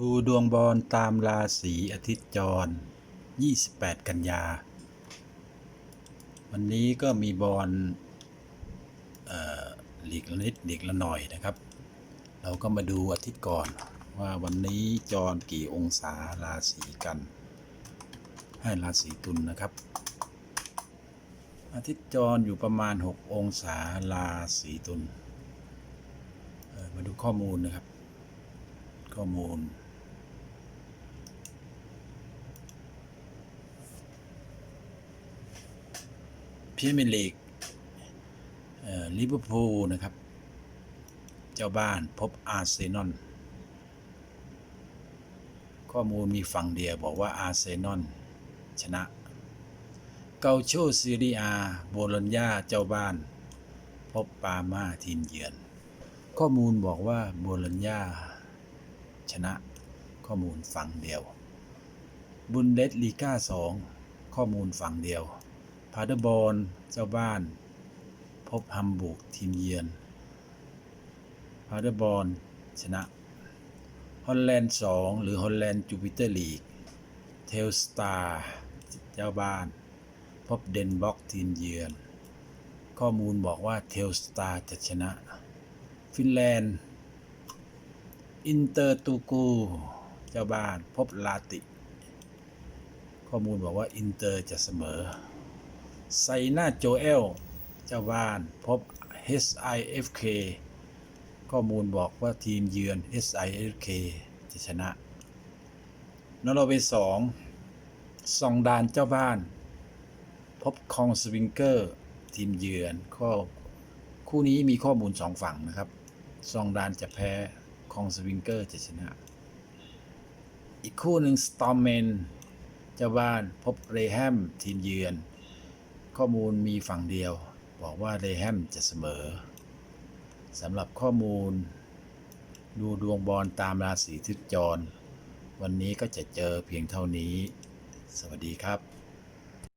ดูดวงบอลตามราศีอาทิตย์จร 28 กันยา วันนี้ก็มีบอลเอ่อหลีกละนิดหลีกละหน่อยนะครับ เราก็มาดูอาทิตย์ก่อนว่าวันนี้จรกี่องศาราศีกัน ให้ราศีตุลนะครับ อาทิตย์จรอยู่ประมาณ 6 องศาราศีตุลมาดูข้อมูลนะครับข้อมูล พีเมียร์ลีกลิเวอร์พูลนะครับ เจ้าบ้านพบอาร์เซนอลข้อมูลมีฝั่งเดียวบอกว่าอาร์เซนอลชนะ เกาโชซีรียโบโลญญาเจ้าบ้าน พบปามาทีมเยือน ข้อมูลบอกว่าโบโลญญาชนะ ข้อมูลฝั่งเดียว บุนเดสลีกา2ข้อมูลฝั่งเดียว พาเดอร์บอลเจ้าบ้าน พบฮัมบูร์กทีมเยือนพาเดอร์บอลชนะ ฮอลแลนด์ 2 หรือฮอลแลนด์จูปิเตอร์ลีก เทลสตาร์เจ้าบ้าน พบเดนบ็อกทีมเยือน ข้อมูลบอกว่าเทลสตาร์จะชนะ ฟินแลนด์ อินเตอร์ตูกู เจ้าบ้านพบลาติ ข้อมูลบอกว่าอินเตอร์จะเสมอ ไซน่าโจเอลเจ้าบ้านพบ SIFK ข้อมูลบอกว่าทีมเยือน SIFK จะชนะนอร์เวย์สองซองดานเจ้าบ้าน พบคองสวิงเกอร์ทีมเยือนข้อคู่นี้มีข้อมูลสองฝั่งนะครับ ซองดานจะแพ้คองสวิงเกอร์จะชนะ อีกคู่หนึ่งสตอมเมนเจ้าบ้านพบเรแฮมทีมเยือน ข้อมูลมีฝั่งเดียว บอกว่าเลแฮมจะเสมอสำหรับข้อมูล ดูดวงบอลตามราศีทิศจร วันนี้ก็จะเจอเพียงเท่านี้ สวัสดีครับ